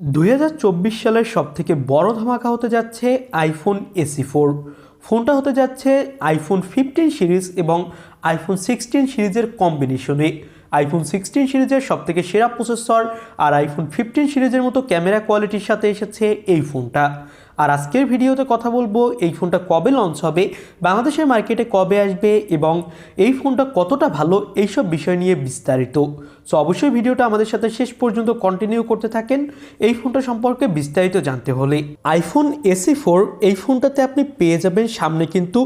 দুই হাজার চব্বিশ সালের সব থেকে বড় ধামাকা হতে যাচ্ছে আইফোন এসি ফোর ফোনটা হতে যাচ্ছে আইফোন ফিফটিন সিরিজ এবং আইফোন সিক্সটিন সিরিজের কম্বিনেশনে আইফোন সিক্সটিন সিরিজের সবথেকে সেরা প্রসেসর আর আইফোন ফিফটিন সিরিজের মতো ক্যামেরা কোয়ালিটির সাথে এসেছে এই ফোনটা। আর আজকের ভিডিওতে কথা বলব, এই ফোনটা কবে লঞ্চ হবে, বাংলাদেশের মার্কেটে কবে আসবে এবং এই ফোনটা কতটা ভালো, এইসব বিষয় নিয়ে বিস্তারিত। সো অবশ্যই ভিডিওটা আমাদের সাথে শেষ পর্যন্ত কন্টিনিউ করতে থাকেন। এই ফোনটা সম্পর্কে বিস্তারিত জানতে হলে আইফোন এসি ফোর এই ফোনটাতে আপনি পেয়ে যাবেন সামনে কিন্তু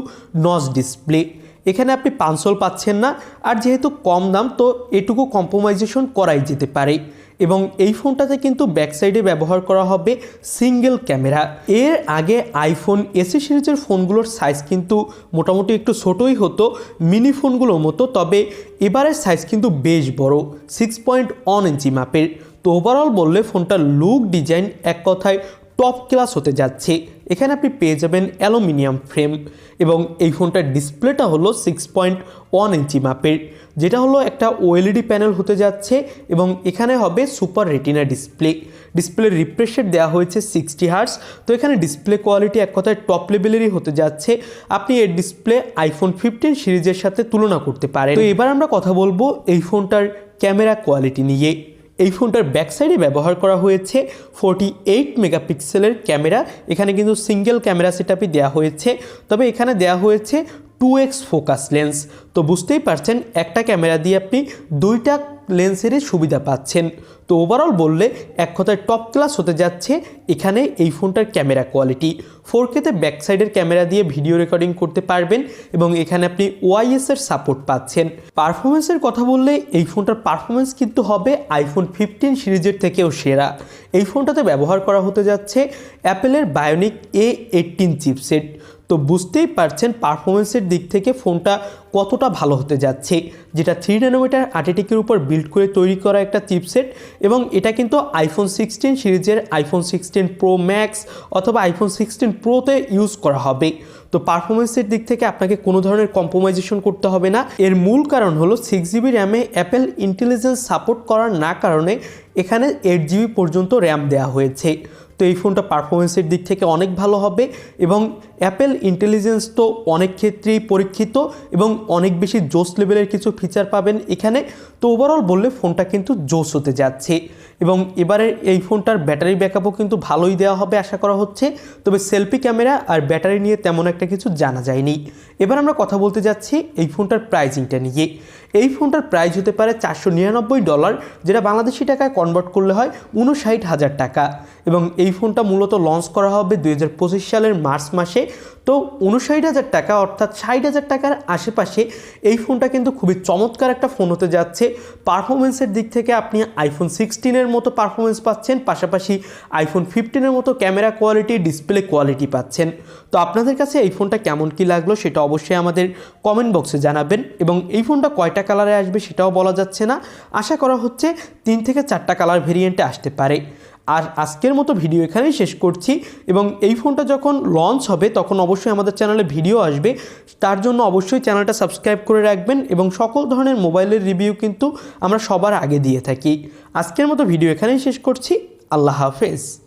নজ ডিসপ্লে এখানে আপনি পাঁচশোল পাচ্ছেন না। আর যেহেতু কম দাম, তো এটুকু কম্প্রোমাইজেশন করাই যেতে পারে। এবং এই ফোনটাতে কিন্তু ব্যাক সাইডে ব্যবহার করা হবে সিঙ্গেল ক্যামেরা এর আগে আইফোন এসি সিরিজের ফোনগুলোর সাইজ কিন্তু মোটামুটি একটু ছোটোই হতো মিনি ফোনগুলোর মতো, তবে এবারের সাইজ কিন্তু বেশ বড় সিক্স পয়েন্ট ওয়ান ইঞ্চি মাপের। তো ওভারঅল বললে ফোনটার লুক ডিজাইন এক কথায় টপ ক্লাস হতে যাচ্ছে। এখানে আপনি পেয়ে যাবেন অ্যালুমিনিয়াম ফ্রেম এবং এই ফোনটার ডিসপ্লেটা হলো সিক্স পয়েন্ট ওয়ান ইঞ্চি মাপের, যেটা হলো একটা ওএলইডি প্যানেল হতে যাচ্ছে এবং এখানে হবে সুপার রেটিনা ডিসপ্লে। ডিসপ্লে রিফ্রেশের দেওয়া হয়েছে সিক্সটি হার্স তো এখানে ডিসপ্লে কোয়ালিটি এক কথায় টপ লেভেলেরই হতে যাচ্ছে। আপনি এর ডিসপ্লে আইফোন ফিফটিন সিরিজের সাথে তুলনা করতে পারেন। তো এবার আমরা কথা বলব এই ফোনটার ক্যামেরা কোয়ালিটি নিয়ে। এই ফোনটার ব্যাক সাইডে ব্যবহার করা হয়েছে ফোরটি এইট মেগাপিক্সেলের ক্যামেরা এখানে কিন্তু সিঙ্গেল ক্যামেরা সেটআপই দেওয়া হয়েছে। তবে এখানে দেওয়া হয়েছে টু এক্স ফোকাস লেন্স তো বুঝতেই পারছেন, একটা ক্যামেরা দিয়ে আপনি দুইটা লেন্সেরই সুবিধা পাচ্ছেন। তো ওভারঅল বললে এক কথায় টপ ক্লাস হতে যাচ্ছে এখানে এই ফোনটার ক্যামেরা কোয়ালিটি ফোর কেতে ব্যাক সাইডের ক্যামেরা দিয়ে ভিডিও রেকর্ডিং করতে পারবেন এবং এখানে আপনি ওয়াইএস এর সাপোর্ট পাচ্ছেন। পারফরমেন্সের কথা বললে এই ফোনটার পারফরমেন্স কিন্তু হবে আইফোন ফিফটিন সিরিজের থেকেও সেরা। এই ফোনটাতে ব্যবহার করা হতে যাচ্ছে অ্যাপেলের বায়োনিক এ এইটিন চিপসেট তো বুঝতেই পারছেন পারফরমেন্সের দিক থেকে ফোনটা কতটা ভালো হতে যাচ্ছে, যেটা থ্রি ন্যানোমিটার আর্টিটিকের উপর বিল্ড করে তৈরি করা একটা চিপসেট এবং এটা কিন্তু আইফোন সিক্সটিন সিরিজের আইফোন সিক্সটিন প্রো ম্যাক্স অথবা আইফোন সিক্সটিন প্রোতে ইউজ করা হবে। তো পারফরমেন্সের দিক থেকে আপনাকে কোনো ধরনের কম্প্রোমাইজেশন করতে হবে না। এর মূল কারণ হলো সিক্স জিবি র্যামে অ্যাপেল ইন্টেলিজেন্স সাপোর্ট করার না কারণে এখানে এইট জিবি পর্যন্ত র্যাম দেওয়া হয়েছে। তো এই ফোনটা পারফরমেন্সের দিক থেকে অনেক ভালো হবে এবং অ্যাপেল ইন্টেলিজেন্স তো অনেক ক্ষেত্রেই পরীক্ষিত এবং অনেক বেশি জোস লেভেলের কিছু ফিচার পাবেন এখানে। তো ওভারঅল বললে ফোনটা কিন্তু জোস হতে যাচ্ছে। এবং এবারে এই ফোনটার ব্যাটারি ব্যাকআপও কিন্তু ভালোই দেওয়া হবে আশা করা হচ্ছে। তবে সেলফি ক্যামেরা আর ব্যাটারি নিয়ে তেমন একটা কিছু জানা যায়নি। এবার আমরা কথা বলতে যাচ্ছি এই ফোনটার প্রাইজিংটা নিয়ে। এই ফোনটার প্রাইস হতে পারে চারশো নিরানব্বই ডলার যেটা বাংলাদেশি টাকায় কনভার্ট করলে হয় উনষাট হাজার টাকা। এবং এই ফোনটা মূলত লঞ্চ করা হবে দু হাজার পঁচিশ সালের মার্চ মাসে। তো উনষাট হাজার টাকা অর্থাৎ ষাট হাজার টাকার আশেপাশে এই ফোনটা কিন্তু খুবই চমৎকার একটা ফোন হতে যাচ্ছে। পারফরমেন্সের দিক থেকে আপনি আইফোন সিক্সটিনের মতো পারফরমেন্স পাচ্ছেন, পাশাপাশি আইফোন ফিফটিনের মতো ক্যামেরা কোয়ালিটি ডিসপ্লে কোয়ালিটি পাচ্ছেন। তো আপনাদের কাছে এই ফোনটা কেমন কি লাগল সেটা অবশ্যই আমাদের কমেন্ট বক্সে জানাবেন এবং এই ফোনটা কয়টা কালারে আসবে সেটাও বলা যাচ্ছে না। আশা করা হচ্ছে তিন থেকে চারটা কালার ভেরিয়েন্টে আসতে পারে। আর আজকের মতো ভিডিও এখানেই শেষ করছি এবং এই ফোনটা যখন লঞ্চ হবে, তখন অবশ্যই আমাদের চ্যানেলে ভিডিও আসবে। তার জন্য অবশ্যই চ্যানেলটা সাবস্ক্রাইব করে রাখবেন এবং সকল ধরনের মোবাইলের রিভিউ কিন্তু আমরা সবার আগে দিয়ে থাকি। আজকের মতো ভিডিও এখানেই শেষ করছি। আল্লাহ হাফেজ।